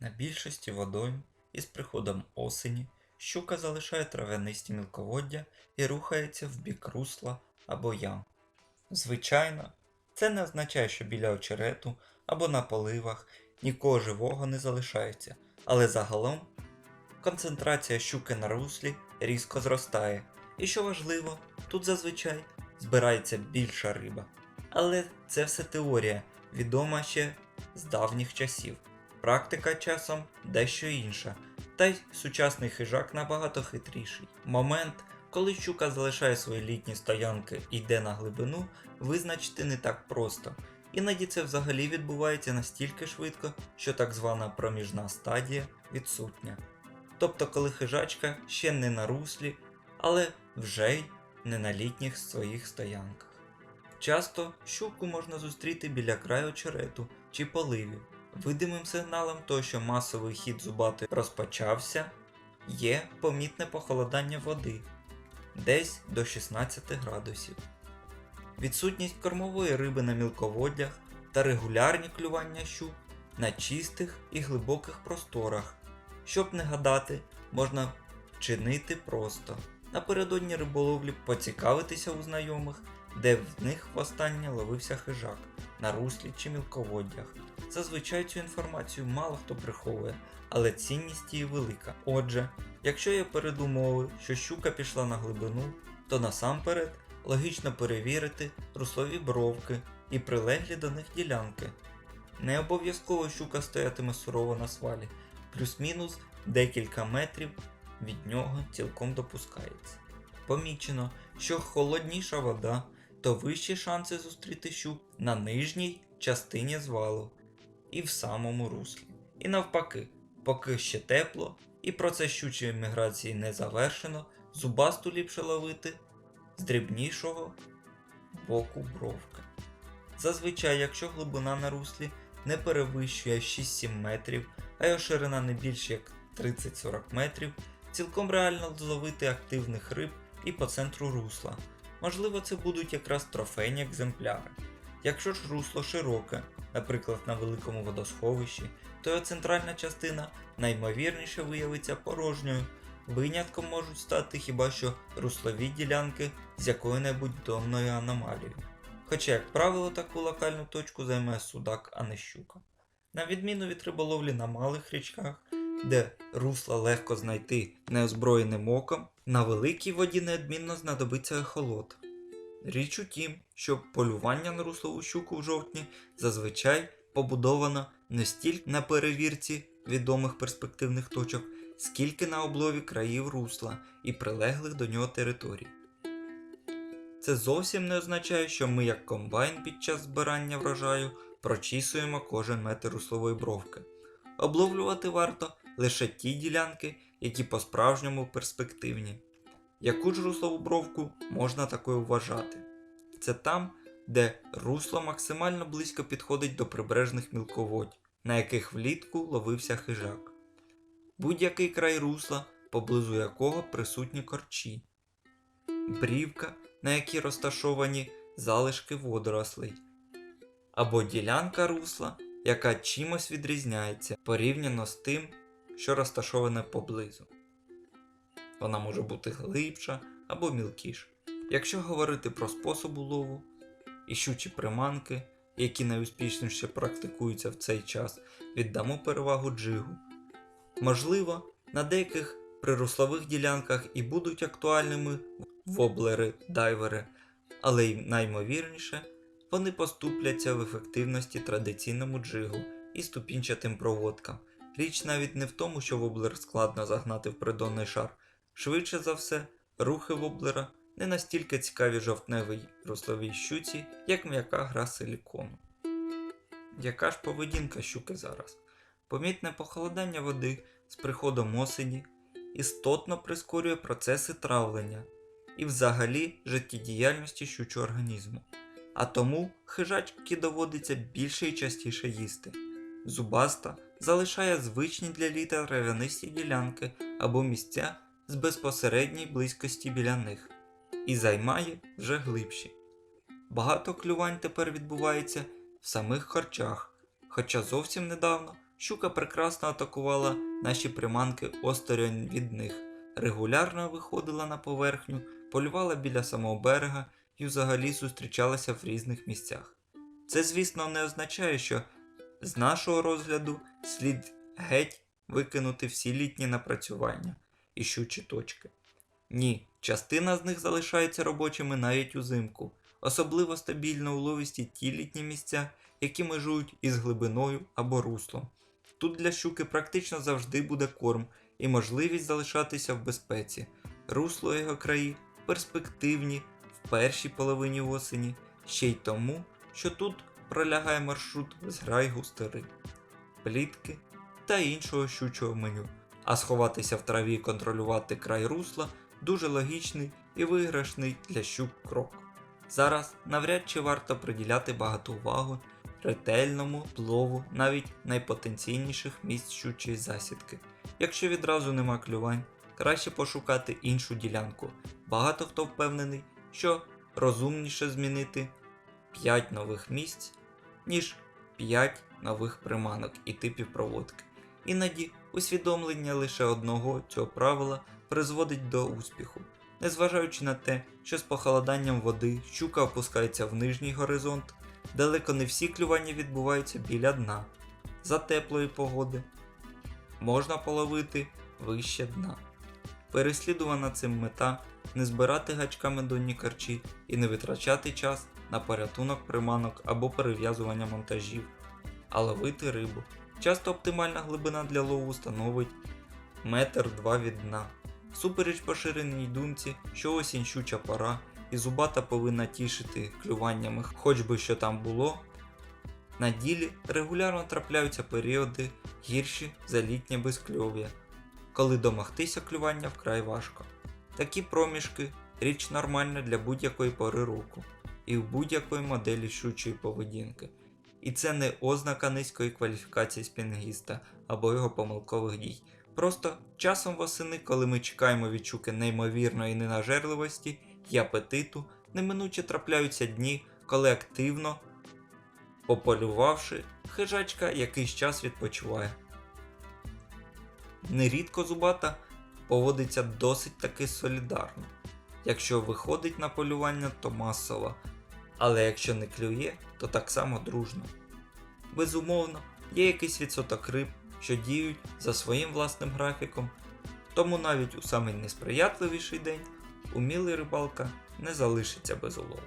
На більшості водойм із приходом осені щука залишає трав'янисті мілководдя і рухається в бік русла або ям. Звичайно, це не означає, що біля очерету або на поливах нікого живого не залишається, але загалом концентрація щуки на руслі різко зростає. І що важливо, тут зазвичай збирається більша риба. Але це все теорія, відома ще з давніх часів. Практика часом дещо інша, та й сучасний хижак набагато хитріший. Момент, коли щука залишає свої літні стоянки і йде на глибину, визначити не так просто. Іноді це взагалі відбувається настільки швидко, що так звана проміжна стадія відсутня. Тобто, коли хижачка ще не на руслі, але вже й не на літніх своїх стоянках. Часто щуку можна зустріти біля краю очерету чи поливів. Видимим сигналом того, що масовий хід зубатої розпочався, є помітне похолодання води десь до 16 градусів. Відсутність кормової риби на мілководдях та регулярні клювання щук на чистих і глибоких просторах. Щоб не гадати, можна вчинити просто. Напередодні риболовлі поцікавитися у знайомих, де в них востаннє ловився хижак на руслі чи мілководдях. Зазвичай цю інформацію мало хто приховує, але цінність її велика. Отже, якщо є передумови, що щука пішла на глибину, то насамперед логічно перевірити руслові бровки і прилеглі до них ділянки. Не обов'язково щука стоятиме сурово на свалі, плюс-мінус декілька метрів від нього цілком допускається. Помічено, що холодніша вода, то вищі шанси зустріти щук на нижній частині звалу і в самому руслі. І навпаки, поки ще тепло і процес щучої міграції не завершено, зубасту ліпше ловити з дрібнішого боку бровки. Зазвичай, якщо глибина на руслі не перевищує 6-7 метрів, а його ширина не більше як 30-40 метрів, цілком реально зловити активних риб і по центру русла. Можливо, це будуть якраз трофейні екземпляри. Якщо ж русло широке, наприклад на великому водосховищі, то його центральна частина наймовірніше виявиться порожньою. Винятком можуть стати хіба що руслові ділянки з якою-небудь домною аномалією. Хоча, як правило, таку локальну точку займає судак, а не щука. На відміну від риболовлі на малих річках, де русла легко знайти неозброєним оком, на великій воді неодмінно знадобиться ехолот. Річ у тім, що полювання на руслову щуку в жовтні зазвичай побудовано не стільки на перевірці відомих перспективних точок, скільки на облові країв русла і прилеглих до нього територій. Це зовсім не означає, що ми, як комбайн під час збирання врожаю, прочісуємо кожен метр руслової бровки. Обловлювати варто лише ті ділянки, які по-справжньому перспективні. Яку ж руслову бровку можна такою вважати? Це там, де русло максимально близько підходить до прибережних мілководь, на яких влітку ловився хижак. Будь-який край русла, поблизу якого присутні корчі, брівка, на якій розташовані залишки водорослей, або ділянка русла, яка чимось відрізняється порівняно з тим, що розташоване поблизу. Вона може бути глибша або мілкіша. Якщо говорити про способ улову і щучі приманки, які найуспішніше практикуються в цей час, віддамо перевагу джигу. Можливо, на деяких прируслових ділянках і будуть актуальними воблери, дайвери, але й наймовірніше, вони поступляться в ефективності традиційному джигу і ступінчатим проводкам. Річ навіть не в тому, що воблер складно загнати в придонний шар. Швидше за все, рухи воблера не настільки цікаві жовтневій русловій щуці, як м'яка гра силікону. Яка ж поведінка щуки зараз? Помітне похолодання води з приходом осені істотно прискорює процеси травлення і взагалі життєдіяльності щучого організму. А тому хижачки доводиться більше і частіше їсти. Зубаста залишає звичні для літа трав'янисті ділянки або місця з безпосередній близькості біля них і займає вже глибші. Багато клювань тепер відбувається в самих харчах, хоча зовсім недавно щука прекрасно атакувала наші приманки осторонь від них, регулярно виходила на поверхню, полювала біля самого берега і взагалі зустрічалася в різних місцях. Це, звісно, не означає, що з нашого розгляду слід геть викинути всі літні напрацювання і щучі точки. Ні, частина з них залишається робочими навіть узимку. Особливо стабільно у ловісті ті літні місця, які межують із глибиною або руслом. Тут для щуки практично завжди буде корм і можливість залишатися в безпеці. Русло його краї перспективні в першій половині осені, ще й тому, що тут пролягає маршрут з грай густери, плітки та іншого щучого меню. А сховатися в траві і контролювати край русла дуже логічний і виграшний для щук крок. Зараз навряд чи варто приділяти багато уваги ретельному плову навіть найпотенційніших місць щучої засідки. Якщо відразу нема клювань, краще пошукати іншу ділянку. Багато хто впевнений, що розумніше змінити 5 нових місць, ніж 5 нових приманок і типів проводки. Іноді усвідомлення лише одного цього правила призводить до успіху. Незважаючи на те, що з похолоданням води щука опускається в нижній горизонт, далеко не всі клювання відбуваються біля дна. За теплої погоди можна половити вище дна. Переслідувана цим мета не збирати гачками донні карчі і не витрачати час на порятунок приманок або перев'язування монтажів, а ловити рибу. Часто оптимальна глибина для лову становить метр два від дна. Супереч поширеній думці, що осінь щуча пора, і зубата повинна тішити клюваннями, хоч би що там було. На ділі регулярно трапляються періоди гірші за літнє безкльов'я, коли домогтися клювання вкрай важко. Такі проміжки річ нормальна для будь-якої пори року і в будь-якої моделі щучої поведінки. І це не ознака низької кваліфікації спінгіста або його помилкових дій. Просто часом восени, коли ми чекаємо від щуки неймовірної ненажерливості і апетиту, неминуче трапляються дні, коли активно, пополювавши, хижачка якийсь час відпочиває. Нерідко зубата поводиться досить таки солідарно. Якщо виходить на полювання, то масово, але якщо не клює, то так само дружно. Безумовно, є якийсь відсоток риб, що діють за своїм власним графіком, тому навіть у самий несприятливіший день умілий рибалка не залишиться без улову.